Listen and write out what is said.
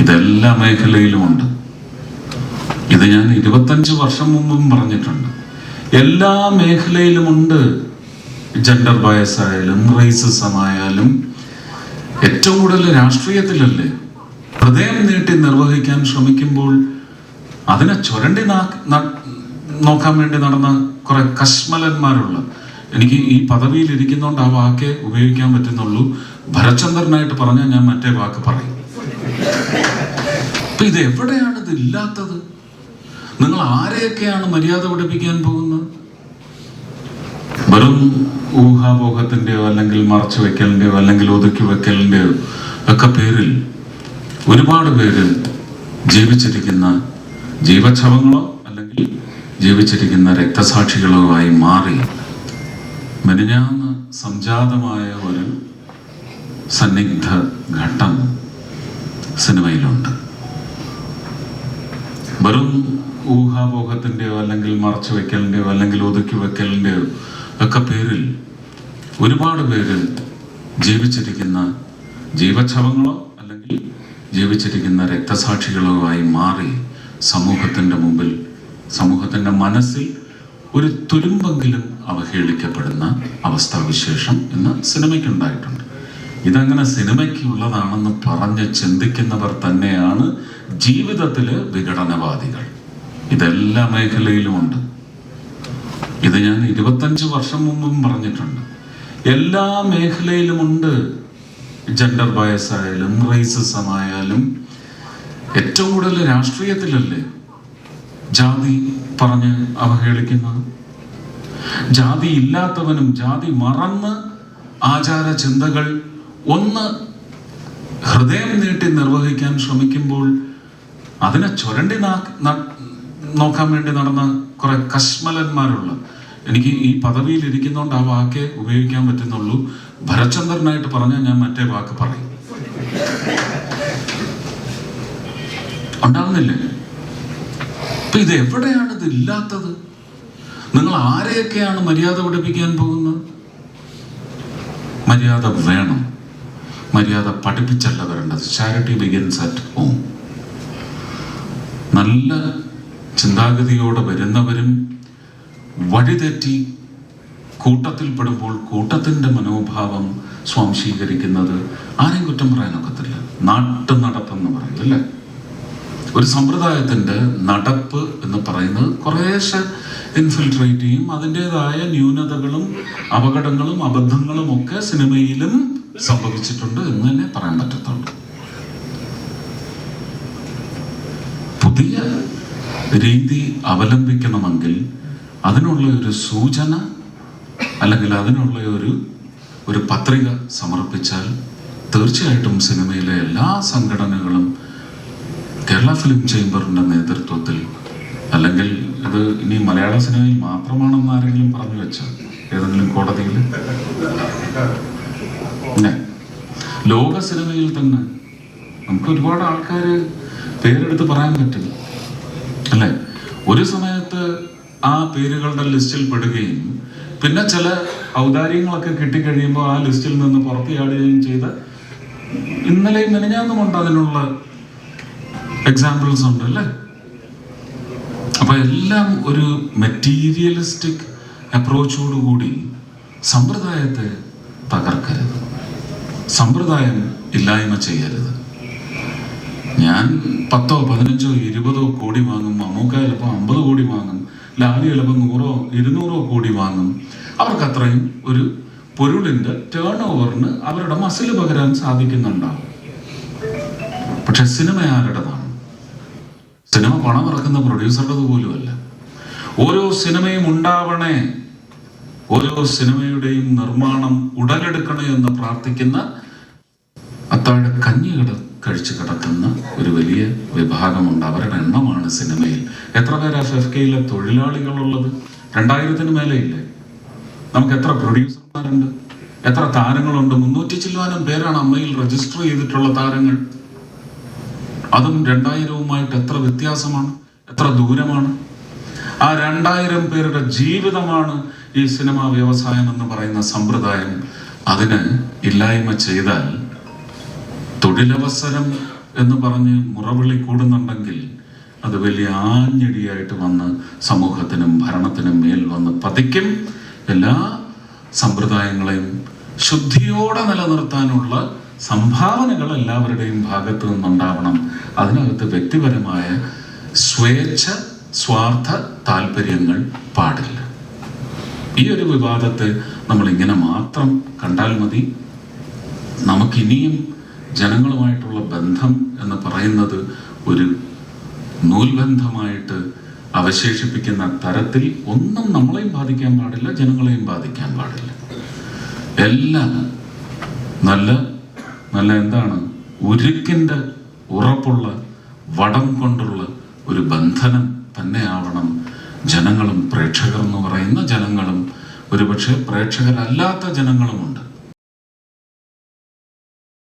ഇതെല്ലാ മേഖലയിലുമുണ്ട് ഇത് ഞാൻ ഇരുപത്തഞ്ച് വർഷം മുമ്പും പറഞ്ഞിട്ടുണ്ട്. എല്ലാ മേഖലയിലുമുണ്ട് ജെൻഡർ ബയസ് ആയാലും റേസിസം ആയാലും. ഏറ്റവും കൂടുതൽ രാഷ്ട്രീയത്തിലല്ലേ? ഹൃദയം നീട്ടി നിർവഹിക്കാൻ ശ്രമിക്കുമ്പോൾ അതിനെ ചുരണ്ടി നോക്കാൻ വേണ്ടി നടന്ന കുറെ കശ്മലന്മാരുള്ള എനിക്ക് ഈ പദവിയിൽ ഇരിക്കുന്നോണ്ട് ആ വാക്കേ ഉപയോഗിക്കാൻ പറ്റുന്നുള്ളൂ. ഭരചന്ദ്രനായിട്ട് പറഞ്ഞാൽ ഞാൻ മറ്റേ വാക്ക് പറയും. അപ്പൊ ഇത് എവിടെയാണ് ഇത് ഇല്ലാത്തത്? നിങ്ങൾ ആരെയൊക്കെയാണ് മര്യാദ പഠിപ്പിക്കാൻ പോകുന്നത്? വെറും ഊഹാപോഹത്തിന്റെയോ അല്ലെങ്കിൽ മറച്ചു വെക്കലിന്റെയോ അല്ലെങ്കിൽ ഒതുക്കി വെക്കലിന്റെയോ ഒക്കെ പേരിൽ ഒരുപാട് പേര് ജീവിച്ചിരിക്കുന്ന ജീവച്ഛവങ്ങളോ അല്ലെങ്കിൽ ജീവിച്ചിരിക്കുന്ന രക്തസാക്ഷികളോ ആയി മാറി മെനിഞ്ഞാന്ന് സംജാതമായ ഒരു സന്നിഗ്ധ ഘട്ടം സിനിമയിലുണ്ട് വെറും ഊഹാപോഹത്തിന്റെയോ അല്ലെങ്കിൽ മറച്ചു വെക്കലിന്റെയോ അല്ലെങ്കിൽ ഒതുക്കി വെക്കലിന്റെയോ ഒക്കെ പേരിൽ ഒരുപാട് പേര് ജീവിച്ചിരിക്കുന്ന ജീവച്ഛവങ്ങളോ അല്ലെങ്കിൽ ജീവിച്ചിരിക്കുന്ന രക്തസാക്ഷികളോ ആയി മാറി സമൂഹത്തിന്റെ മുമ്പിൽ സമൂഹത്തിന്റെ മനസ്സിൽ ഒരു തുരുമ്പെങ്കിലും അവഹേളിക്കപ്പെടുന്ന അവസ്ഥാവിശേഷം ഇന്ന് സിനിമയ്ക്കുണ്ടായിട്ടുണ്ട്. ഇതങ്ങനെ സിനിമയ്ക്ക് ഉള്ളതാണെന്ന് പറഞ്ഞ് ചിന്തിക്കുന്നവർ തന്നെയാണ് ജീവിതത്തിലെ വിഘടനവാദികൾ. ഇതെല്ലാ മേഖലയിലുമുണ്ട് ഇത് ഞാൻ ഇരുപത്തഞ്ച് വർഷം മുമ്പും പറഞ്ഞിട്ടുണ്ട്. എല്ലാ മേഖലയിലുമുണ്ട് ജെൻഡർ ബയസ് ആയാലും റേസിസം ആയാലും. ഏറ്റവും കൂടുതൽ രാഷ്ട്രീയത്തിലല്ലേ ജാതി പറഞ്ഞ് അവഹേളിക്കുന്നത്? ജാതി ഇല്ലാത്തവനും ജാതി മറന്ന് ആചാര ചിന്തകൾ ഒന്ന് ഹൃദയം നീട്ടി നിർവഹിക്കാൻ ശ്രമിക്കുമ്പോൾ അതിനെ ചുരണ്ടി നോക്കാൻ വേണ്ടി നടന്ന കുറെ കശ്മലന്മാരുള്ള എനിക്ക് ഈ പദവിയിൽ ഇരിക്കുന്നോണ്ട് ആ വാക്കേ ഉപയോഗിക്കാൻ പറ്റുന്നുള്ളൂ. ഭരചന്ദ്രനായിട്ട് പറഞ്ഞാൽ ഞാൻ മറ്റേ വാക്ക് പറയും. ഉണ്ടാകുന്നില്ലേ അപ്പൊ ഇത് എവിടെയാണ് ഇത് ഇല്ലാത്തത്? നിങ്ങൾ ആരെയൊക്കെയാണ് മര്യാദ പഠിപ്പിക്കാൻ പോകുന്നത്? മര്യാദ വേണം. മര്യാദ പഠിപ്പിച്ചല്ല വരേണ്ടത്. ചാരിറ്റി ബിഗിൻസ് അറ്റ് ഹോം നല്ല ചിന്താഗതിയോടെ വരുന്നവരും വഴിതെറ്റി കൂട്ടത്തിൽപ്പെടുമ്പോൾ കൂട്ടത്തിന്റെ മനോഭാവം സ്വാംശീകരിക്കുന്നത് ആരെയും കുറ്റം പറയാനൊക്കത്തില്ല. നാട്ടു നടപ്പെന്ന് പറയും അല്ലേ? ഒരു സമ്പ്രദായത്തിന്റെ നടപ്പ് എന്ന് പറയുന്നത് കുറേശ്ശെ ഇൻഫിൽട്രേറ്റ് ചെയ്യും. അതിന്റെതായ ന്യൂനതകളും അപകടങ്ങളും അബദ്ധങ്ങളും ഒക്കെ സിനിമയിലും സംഭവിച്ചിട്ടുണ്ട് എന്ന് തന്നെ പറയാൻ പറ്റത്തുള്ളൂ. പുതിയ രീതി അവലംബിക്കണമെങ്കിൽ അതിനുള്ള ഒരു സൂചന അല്ലെങ്കിൽ അതിനുള്ള ഒരു ഒരു പത്രിക സമർപ്പിച്ചാൽ തീർച്ചയായിട്ടും സിനിമയിലെ എല്ലാ സംഘടനകളും കേരള ഫിലിം ചേംബറിന്റെ നേതൃത്വത്തിൽ അല്ലെങ്കിൽ ഇത് ഇനി മലയാള സിനിമയിൽ മാത്രമാണെന്ന് ആരെങ്കിലും പറഞ്ഞു വെച്ചാൽ ഏതെങ്കിലും കോടതിയിൽ? പിന്നെ ലോക സിനിമയിൽ തന്നെ നമുക്ക് ഒരുപാട് ആൾക്കാർ പേരെടുത്ത് പറയാൻ പറ്റും അല്ലേ? ഒരു സമയത്ത് ആ പേരുകളുടെ ലിസ്റ്റിൽ പെടുകയും പിന്നെ ചില ഔദാര്യങ്ങളൊക്കെ കിട്ടിക്കഴിയുമ്പോൾ ആ ലിസ്റ്റിൽ നിന്ന് പുറത്തിയാടുകയും ചെയ്ത ഇന്നലെയും മെനഞ്ഞാന്നുമുണ്ട് അതിനുള്ള എക്സാമ്പിൾസ് ഉണ്ട് അല്ലേ? അപ്പൊ എല്ലാം ഒരു മെറ്റീരിയലിസ്റ്റിക് അപ്രോച്ചോടുകൂടി സമ്പ്രദായത്തെ തകർക്കരുത്. സമ്പ്രദായം ഇല്ലായ്മ ചെയ്യരുത്. ഞാൻ പത്തോ പതിനഞ്ചോ ഇരുപതോ കോടി വാങ്ങും അമ്മൂക്ക ചിലപ്പോൾ അമ്പത് കോടി വാങ്ങും ലാലി ചിലപ്പോൾ നൂറോ ഇരുന്നൂറോ കോടി വാങ്ങും. അവർക്ക് അത്രയും ഒരു പൊരുളിന്റെ ടേൺ ഓവറിന് അവരുടെ മസിൽ പകരാൻ സാധിക്കുന്നുണ്ടാവും. പക്ഷെ സിനിമ ആരുടേതാണ്? സിനിമ പണം ഇറക്കുന്ന പ്രൊഡ്യൂസറുടേത് പോലുമല്ല. ഓരോ സിനിമയും ഉണ്ടാവണേ ഓരോ സിനിമയുടെയും നിർമ്മാണം ഉടലെടുക്കണേ എന്ന് പ്രാർത്ഥിക്കുന്ന അത്താഴ കഞ്ഞി കഴിച്ചു കിടക്കുന്ന ഒരു വലിയ വിഭാഗമുണ്ട്. അവരുടെ എണ്ണമാണ് സിനിമയിൽ. എത്ര പേര് എഫ് എഫ് കെയിലെ തൊഴിലാളികളുള്ളത്? രണ്ടായിരത്തിന് മേലെയില്ലേ? നമുക്ക് എത്ര പ്രൊഡ്യൂസർമാരുണ്ട്? എത്ര താരങ്ങളുണ്ട്? മുന്നൂറ്റി ചില്ലുവാനും പേരാണ് അമ്മയിൽ രജിസ്റ്റർ ചെയ്തിട്ടുള്ള താരങ്ങൾ. അതും രണ്ടായിരവുമായിട്ട് എത്ര വ്യത്യാസമാണ്? എത്ര ദൂരമാണ്? ആ രണ്ടായിരം പേരുടെ ജീവിതമാണ് ഈ സിനിമാ വ്യവസായം എന്ന് പറയുന്ന സമ്പ്രദായം അതിന് ഇല്ലായ്മ ചെയ്താൽ തൊഴിലവസരം എന്ന് പറഞ്ഞ് മുറവിളി കൂടുന്നുണ്ടെങ്കിൽ അത് വലിയ ആഞ്ഞടിയായിട്ട് വന്ന് സമൂഹത്തിനും ഭരണത്തിനും മേൽ വന്ന് പതിക്കും. എല്ലാ സമ്പ്രദായങ്ങളെയും ശുദ്ധിയോടെ നിലനിർത്താനുള്ള സംഭാവനകൾ എല്ലാവരുടെയും ഭാഗത്തു നിന്നുണ്ടാവണം. അതിനകത്ത് വ്യക്തിപരമായ സ്വേച്ഛ സ്വാർത്ഥ താല്പര്യങ്ങൾ പാടില്ല. ഈ ഒരു വിവാദത്തെ നമ്മൾ ഇങ്ങനെ മാത്രം കണ്ടാൽ മതി. നമുക്കിനിയും ജനങ്ങളുമായിട്ടുള്ള ബന്ധം എന്ന് പറയുന്നത് ഒരു നൂൽബന്ധമായിട്ട് അവശേഷിപ്പിക്കുന്ന തരത്തിൽ ഒന്നും നമ്മളെയും ബാധിക്കാൻ പാടില്ല ജനങ്ങളെയും ബാധിക്കാൻ പാടില്ല. എല്ലാം നല്ല നല്ല എന്താണ്? ഉരുക്കിന്റെ ഉറപ്പുള്ള വടം കൊണ്ടുള്ള ഒരു ബന്ധനം തന്നെയാവണം. ജനങ്ങളും പ്രേക്ഷകർ എന്ന് പറയുന്ന ജനങ്ങളും ഒരുപക്ഷെ പ്രേക്ഷകരല്ലാത്ത ജനങ്ങളുമുണ്ട്.